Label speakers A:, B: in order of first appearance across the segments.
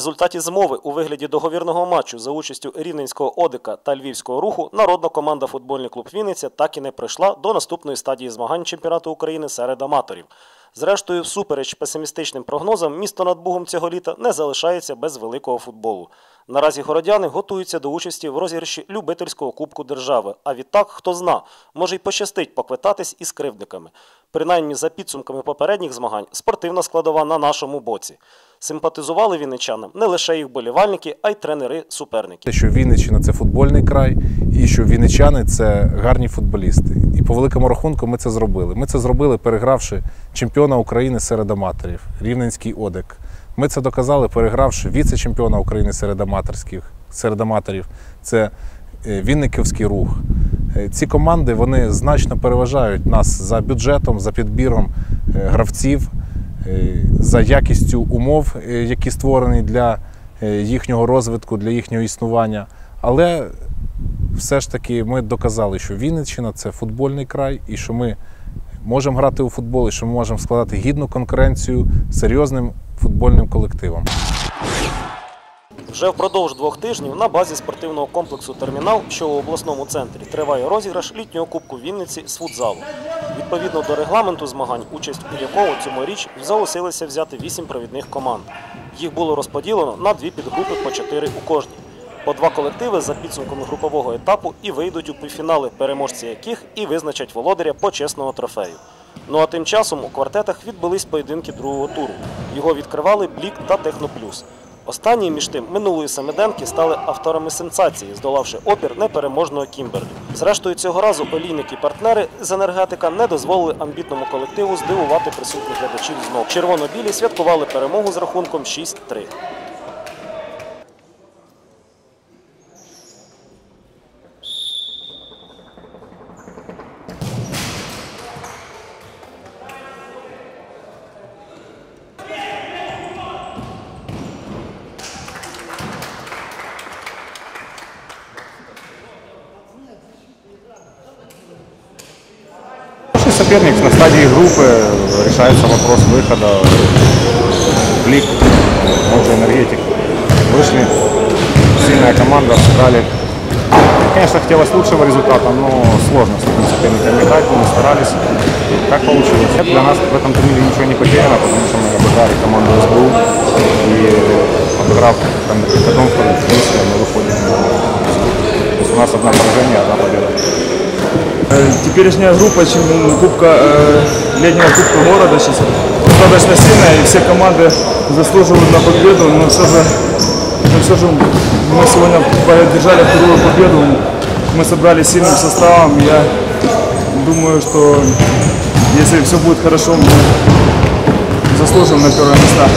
A: результаті змови у вигляді договірного матчу за участю Рівненського Одика та Львівського руху народна команда футбольний клуб Вінниця так і не пройшла до наступної стадії змагань чемпіонату України серед аматорів. Зрештою, всупереч песимістичним прогнозам, місто над Бугом цього літа не залишається без великого футболу. Наразі городяни готуються до участі в розіграші любительського кубку держави. А відтак, хто зна, може й пощастить поквитатись із кривдниками. Принаймні, за підсумками попередніх змагань, спортивна складова на нашому боці. Симпатизували вінничанам не лише їх болівальники, а й тренери-суперники.
B: Те, що Вінниччина це футбольний край, і що вінничани це гарні футболісти. І по великому рахунку ми це зробили. Ми це зробили, перегравши чемпіона України серед аматорів, Рівненський Одек. Ми це доказали, перегравши віце-чемпіона України серед аматорських, серед аматорів. Це е, Вінниківський рух. Е, Ці команди вони значно переважають нас за бюджетом, за підбіром е, гравців, за якістю умов, е, які створені для е, їхнього розвитку, для їхнього існування. Але все ж таки ми доказали, що Вінниччина це футбольний край, і що ми можемо грати у футбол, і що ми можемо складати гідну конкуренцію серйозним футбольним колективам.
A: Вже впродовж двох тижнів на базі спортивного комплексу Термінал, що у обласному центрі, триває розіграш літнього кубку Вінниці з футзалу. Відповідно до регламенту змагань, участь у якого цьогоріч зголосилися взяти вісім провідних команд. Їх було розподілено на дві підгрупи по чотири у кожній. По два колективи за підсумками групового етапу і вийдуть у півфінали, переможці яких і визначать володаря почесного трофею. Ну а тим часом у квартетах відбулись поєдинки другого туру. Його відкривали Блік та Техноплюс. Останні, між тим, минулої семиденки стали авторами сенсації, здолавши опір непереможного Кімберлі. Зрештою, цього разу олійники партнери з енергетика не дозволили амбітному колективу здивувати присутніх глядачів знов. Червоно-білі святкували перемогу з рахунком 6-3.
C: Соперник на стадии группы, решается вопрос выхода. Блик, он же энергетик. Вышли, сильная команда, сыграли. Конечно, хотелось лучшего результата, но сложно с таким соперником играть, мы старались. Как получилось? Для нас в этом турнире ничего не потеряно, потому что мы обыграли команду СБУ и обыграв там, потом в принципе, мы выходим. То есть у нас одна поражение, одна победа.
D: Э, Теперешняя группа кубка, э, летнего кубка города сейчас. Достаточно сильная, и все команды заслуживают на победу, но все же, но все же мы сегодня поддержали вторую победу, мы собрали сильным составом, я думаю, что если все будет хорошо, мы заслужим на первое места.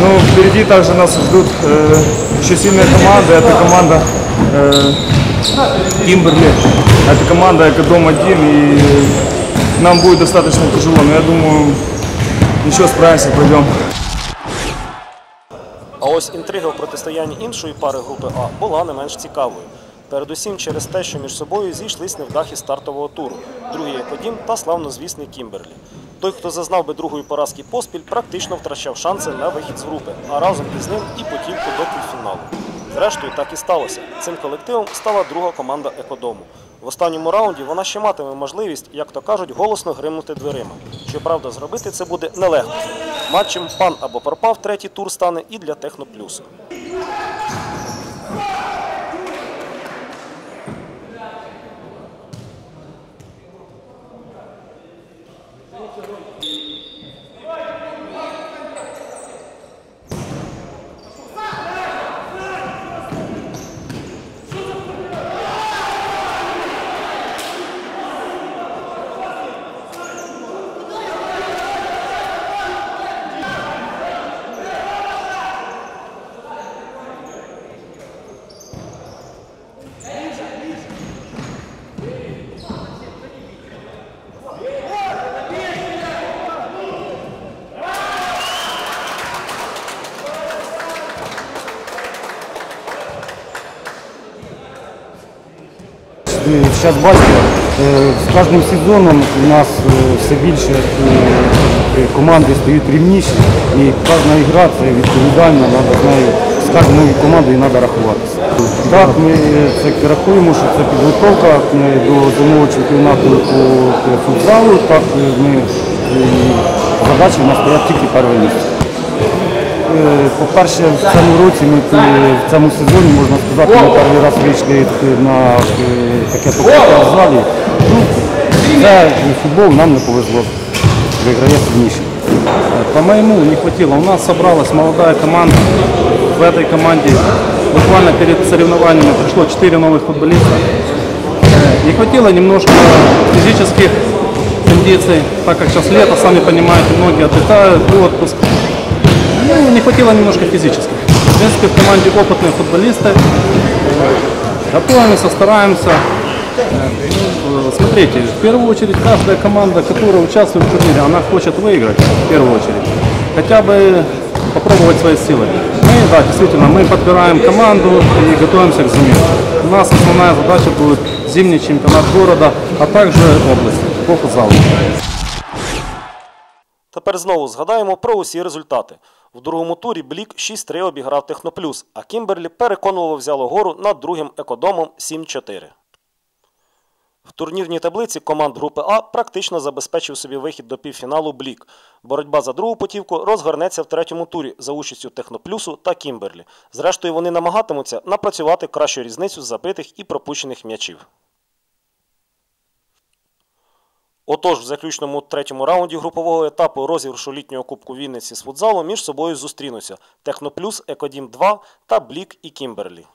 D: Ну, впереди также нас ждут э, еще сильная команда, это команда э, Кимберли. Это команда Экодом-1, и нам будет достаточно тяжело, но я думаю, еще справимся, пройдем.
A: А ось інтрига в протистоянні іншої пари групи А була не менш цікавою. Передусім через те, що між собою зійшлись невдахи стартового туру, другий Екодім та славнозвісний Кімберлі. Той, хто зазнав би другої поразки поспіль, практично втрачав шанси на вихід з групи, а разом із ним і путівку до півфіналу. Зрештою, так і сталося. Цим колективом стала друга команда Екодому. В останньому раунді вона ще матиме можливість, як то кажуть, голосно гримнути дверима. Щоправда, зробити це буде нелегко. Матчем пан або пропав третій тур стане і для Техноплюсу.
E: Зараз бачите, е, з кожним сезоном у нас е, все більше е,
F: команди стають рівніші, і кожна ігра це відповідальна, треба з нею, з кожною командою треба рахуватися. Так, ми це рахуємо, що це підготовка до зимового чемпіонату по футзалу, так ми задачі в нас стоять тільки перше місце. По-перше, в цьому році ми в цьому сезоні, можна сказати, ми перший раз вийшли на е, таке покриття в залі. Ну, це футбол нам не повезло. Виграє сильніший.
G: По-моему, не хватило. У нас собралась молодая команда. В этой команде буквально перед соревнованиями пришло 4 новых футболиста. Э, Не хватило немножко физических кондиций, так как сейчас лето, сами понимаете, многие отдыхают, отпуск. Ну, не хватило немножко физических. В принципе, в команде опытные футболисты. Готовимся, стараемся. Э, Смотрите, в первую очередь каждая команда, которая участвует в турнире, она хочет выиграть в первую очередь. Хотя бы попробовать свои силы. Мы, да, действительно, мы подбираем команду и готовимся к зиме. У нас основная задача будет зимний чемпионат города, а также области по футзалу.
A: Тепер знову згадаємо про усі результати. В другому турі Блік 6-3 обіграв Техноплюс, а Кімберлі переконливо взяло гору над другим екодомом 7-4. В турнірній таблиці команд групи А практично забезпечив собі вихід до півфіналу Блік. Боротьба за другу путівку розгорнеться в третьому турі за участю Техноплюсу та Кімберлі. Зрештою, вони намагатимуться напрацювати кращу різницю забитих і пропущених м'ячів. Отож, в заключному третьому раунді групового етапу розіграшу літнього Кубку Вінниці з футзалу між собою зустрінуться Техноплюс, Екодім 2 та Блік і Кімберлі.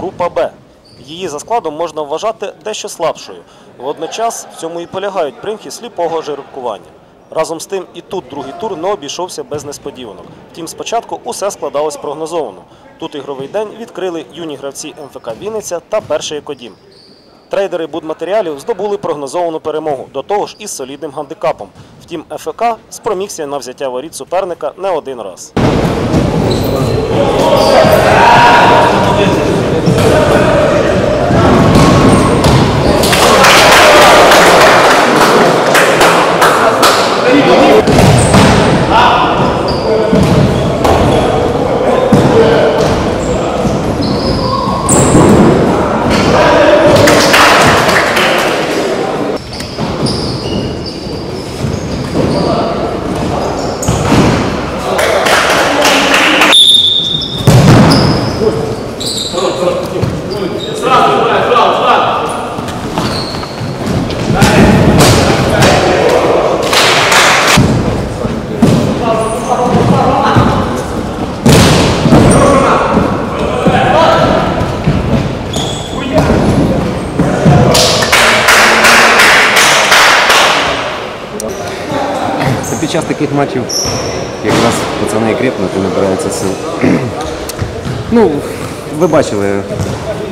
A: Група Б. Її за складом можна вважати дещо слабшою. Водночас в цьому і полягають примхи сліпого жеребкування. Разом з тим, і тут другий тур не обійшовся без несподіванок. Втім, спочатку усе складалось прогнозовано. Тут ігровий день відкрили юні гравці МФК Вінниця та перший екодім. Трейдери будматеріалів здобули прогнозовану перемогу, до того ж із солідним гандикапом. Втім, ФК спромігся на взяття воріт суперника не один раз.
H: Thank you. Під час таких матчів якраз пацани крепнуть і набираються сил. Ну, ви бачили,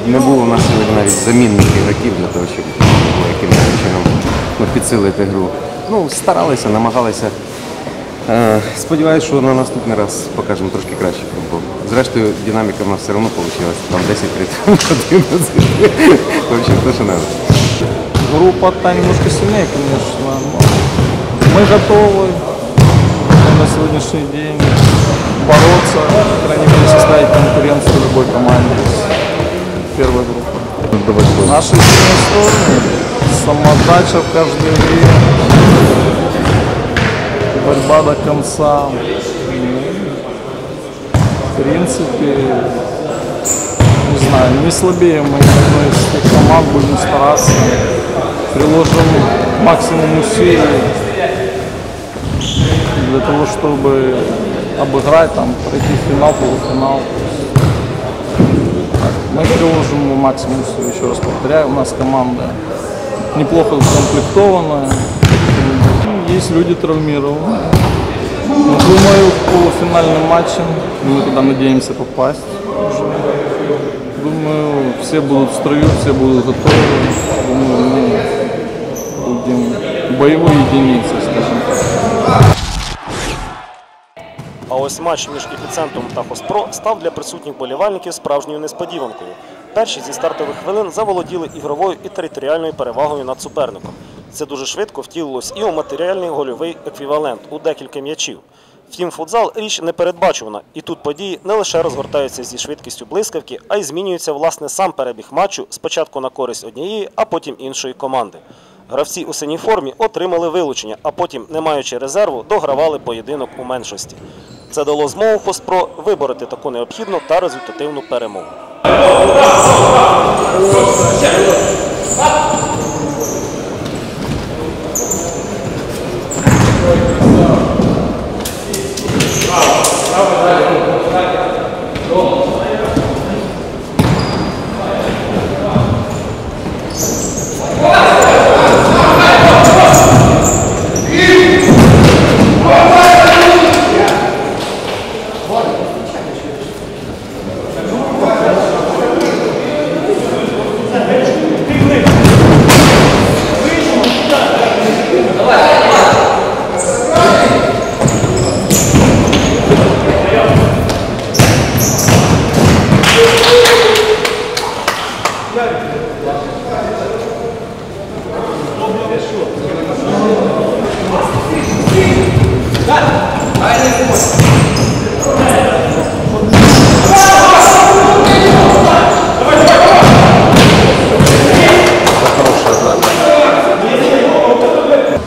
H: не було в нас сьогодні навіть замінних ігроків для того, щоб якимось чином ну, підсилити гру. Ну, старалися, намагалися. Е, Сподіваюсь, що на наступний раз покажемо трошки краще футбол. Зрештою, динаміка в нас все одно вийшла. Там 10-3, 11. В общем, то, що треба.
G: Группа-то немножко сильнее, конечно, но мы сегодняшний день бороться, по крайней мере, составить конкуренцию любой команде первой группы. Наши сильные стороны, самоотдача в каждой игре, борьба до конца. В принципе, не знаю, не слабее мы одной из команд, будем стараться, приложим максимум усилий для того, чтобы обыграть, там, пройти финал, полуфинал. Мы приложим максимум еще раз повторяю, у нас команда неплохо укомплектованная, Ну, есть люди травмированные. Но, думаю, в полуфинальном матче мы туда надеемся попасть. Думаю, все будут в строю, все будут готовы. Думаю, мы будем боевой единицей,
A: ось матч між епіцентром та Хоспро став для присутніх болівальників справжньою несподіванкою. Перші зі стартових хвилин заволоділи ігровою і територіальною перевагою над суперником. Це дуже швидко втілилось і у матеріальний гольовий еквівалент у декілька м'ячів. Втім, футзал річ непередбачувана, і тут події не лише розгортаються зі швидкістю блискавки, а й змінюється власне сам перебіг матчу спочатку на користь однієї, а потім іншої команди. Гравці у синій формі отримали вилучення, а потім, не маючи резерву, догравали поєдинок у меншості. Це дало змогу Хоспро вибороти таку необхідну та результативну перемогу.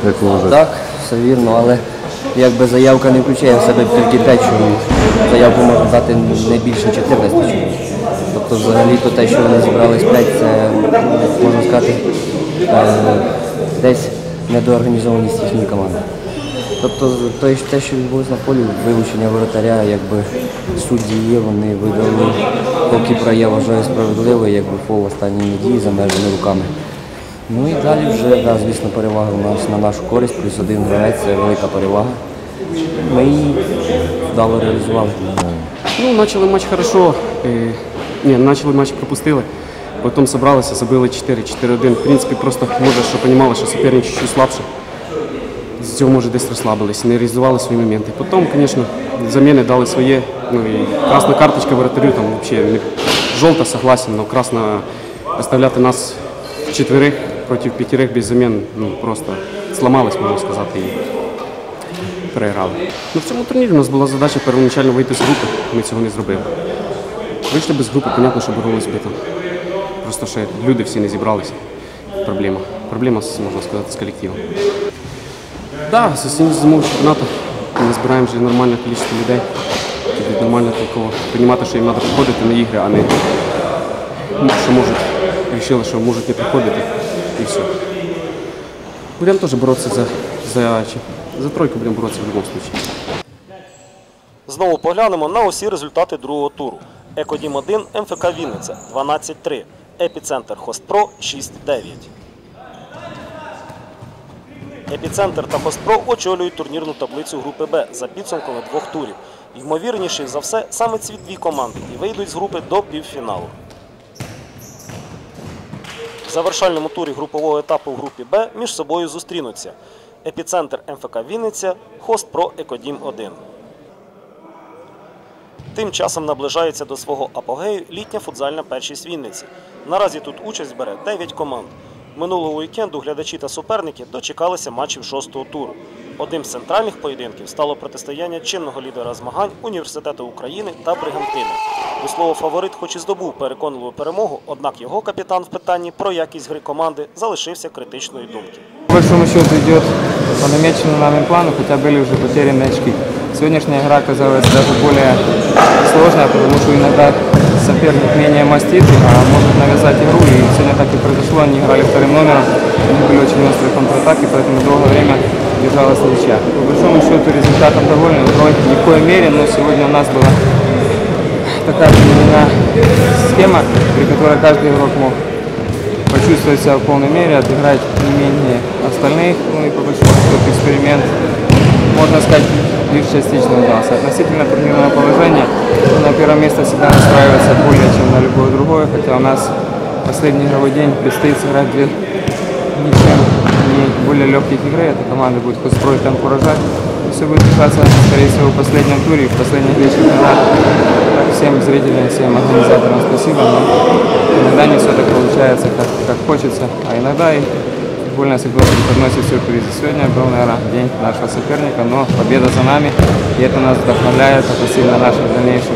C: Як ви вважаєте?
I: Так, все вірно, але якби заявка не включає в себе тільки 5 чоловік. Заявку можна дати не більше 14 чоловік. Тобто взагалі-то те, що вони зібрались 5, це можна сказати е, десь недоорганізованість їхньої команди. Тобто те, що відбулося на полі, вилучення воротаря, якби судді є, вони видали покіпра, я вважаю справедливо, якби фол останній недії за межами руками. Ну і далі вже, да, звісно, перевага у нас на нашу користь, плюс один гравець це велика перевага. Ми її вдало реалізували.
J: Ну, начали матч хорошо. Ні, начали матч пропустили. Потім зібралися, забили 4-4-1. В принципі, просто може, що розуміли, що суперник чуть слабше. З цього може десь розслабились, не реалізували свої моменти. Потім, звісно, заміни дали своє. Ну і красна карточка воротарю там взагалі не жовта, согласен, але красна оставляти нас в четверих проти п'ятерих без замін, ну просто зламались, можна сказати. І переграли. Ну, в цьому турнірі у нас була задача первоначально вийти з групи. Ми цього не зробили. Вийшли без групи, понятно, що боролись би там. Просто ще люди всі не зібралися. Проблема. Проблема, можна сказати, з колективом. Так, да, з зимового чемпіонату ми збираємо вже нормальне кількість людей. Тобто нормально такого приймати, що їм треба приходити на ігри, а не ну, що можуть, вирішили, що можуть не приходити і все. Будемо теж боротися за, за, за тройку, будемо боротися в будь-якому випадку.
A: Знову поглянемо на усі результати другого туру. Екодім 1 МФК Вінниця 12-3. Епіцентр Хостпро 6-9. Епіцентр та Хостпро очолюють турнірну таблицю групи Б за підсумками двох турів. Ймовірніше за все, саме ці дві команди і вийдуть з групи до півфіналу. Завершальному турі групового етапу в групі Б між собою зустрінуться Епіцентр МФК Вінниця, Хостпро Екодім 1. Тим часом наближається до свого апогею літня футзальна першість Вінниці. Наразі тут участь бере 9 команд. Минулого вікенду глядачі та суперники дочекалися матчів шостого туру. Одним з центральних поєдинків стало протистояння чинного лідера змагань Університету України та Бригантини. До слова, фаворит, хоч і здобув переконливу перемогу, однак його капітан в питанні про якість гри команди залишився критичної думки.
K: По большому счету идет по намеченному нами плану, хотя были уже потеряны очки. Сегодняшняя игра оказалась даже более сложная, потому что иногда соперник менее мастит, а может навязать игру. И сегодня так и произошло. Они играли вторым номером, у них были очень острые контратаки, поэтому долгое время держалась ничья. По большому счету результатом довольны, но ни в коей мере, но сегодня у нас была такая применена схема, при которой каждый игрок мог почувствовать себя в полной мере, отыграть не менее остальных. Ну и по большому счету эксперимент, можно сказать, лишь частично удался. Относительно турнирного положения, на первое место всегда настраиваться более чем на любое другое, хотя у нас последний игровой день предстоит сыграть две ничем не более легких игры. Эта команда будет хоть строить темп урожать. все будет решаться, скорее всего, в последнем туре, в последних две чемпионат. Так, всем зрителям, всем организаторам спасибо, но иногда не все так получается, как, как хочется, а иногда и футбольная судьба подносит сюрпризы. Сегодня был, наверное, день нашего соперника, но победа за нами, и это нас вдохновляет относительно наших дальнейших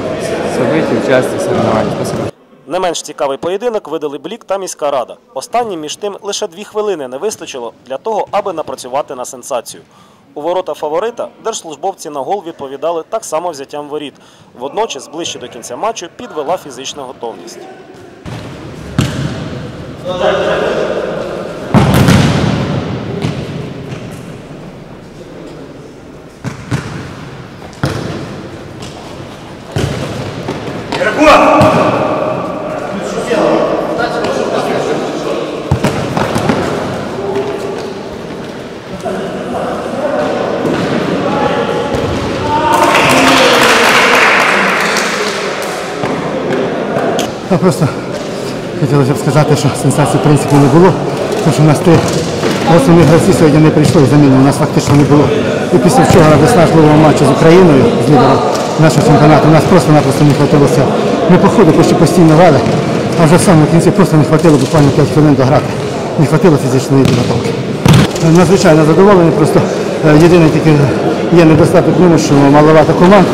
K: событий, участия, соревнований. Спасибо.
A: Не менш цікавий поєдинок видали Блік та міська рада. Останнім між тим лише дві хвилини не вистачило для того, аби напрацювати на сенсацію. У ворота фаворита держслужбовці на гол відповідали так само взяттям воріт. Водночас, ближче до кінця матчу, підвела фізична готовність.
E: Ну, просто хотілося б сказати, що сенсації в принципі не було, тому що у нас три основні гравці сьогодні не прийшли і заміни у нас фактично не було. І після вчора виснажливого матчу з Україною, з лідером нашого чемпіонату, у нас просто-напросто не хватилося. Ми по ходу почти постійно грали, а вже в самому кінці просто не хватило буквально 5 хвилин дограти. Не хватило фізичної підготовки. Надзвичайно задоволений, просто е, єдиний тільки є недостаток в ньому, що маловато команд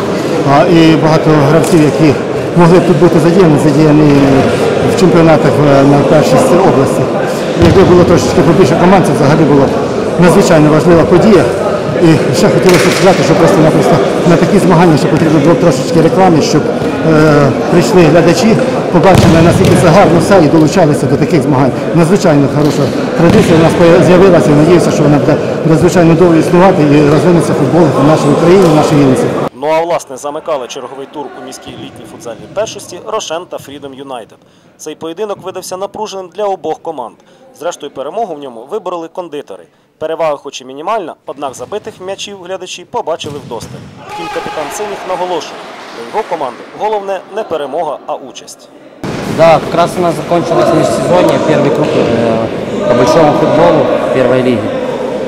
E: і багато гравців, які могли б тут бути задіяні, задіяні в чемпіонатах е, на першості області. Якби було трошечки побільше команд, це взагалі була надзвичайно важлива подія. І ще хотілося сказати, що просто-напросто на такі змагання ще потрібно було трошечки реклами, щоб е, прийшли глядачі, побачили, наскільки це гарно все і долучалися до таких змагань. Надзвичайно хороша традиція у нас з'явилася надіюся, що вона буде надзвичайно довго існувати і розвинеться футбол в нашій Україні, в нашій Вінниці.
A: Ну а власне замикали черговий тур у міській літній футзальній першості Рошен та Фрідом Юнайтед. Цей поєдинок видався напруженим для обох команд. Зрештою, перемогу в ньому вибороли кондитери. Перевага, хоч і мінімальна, однак забитих м'ячів глядачі побачили вдосталь. Втім, капітан синіх наголошує, для його команди головне не перемога, а участь.
I: Да, как раз у нас закончилось межсезонье, первый круг э, по большому футболу первой лиги.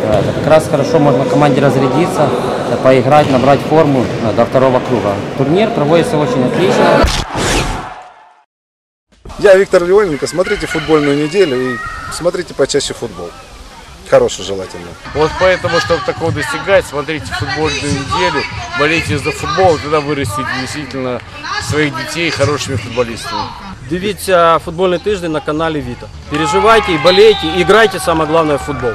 I: Да, это как раз хорошо можно команде разрядиться, э, поиграть, набрать форму э, до второго круга. Турнир проводится очень отлично.
B: Я Виктор Леоненко. Смотрите футбольную неделю и смотрите почаще футбол. Хороший желательно.
L: Вот поэтому, чтобы такого достигать, смотрите футбольную неделю, болейте за футбол, тогда вырастите действительно своих детей хорошими футболистами.
M: Дивіться футбольний тиждень на каналі Віта. Переживайте і болейте, і грайте саме головне в футбол.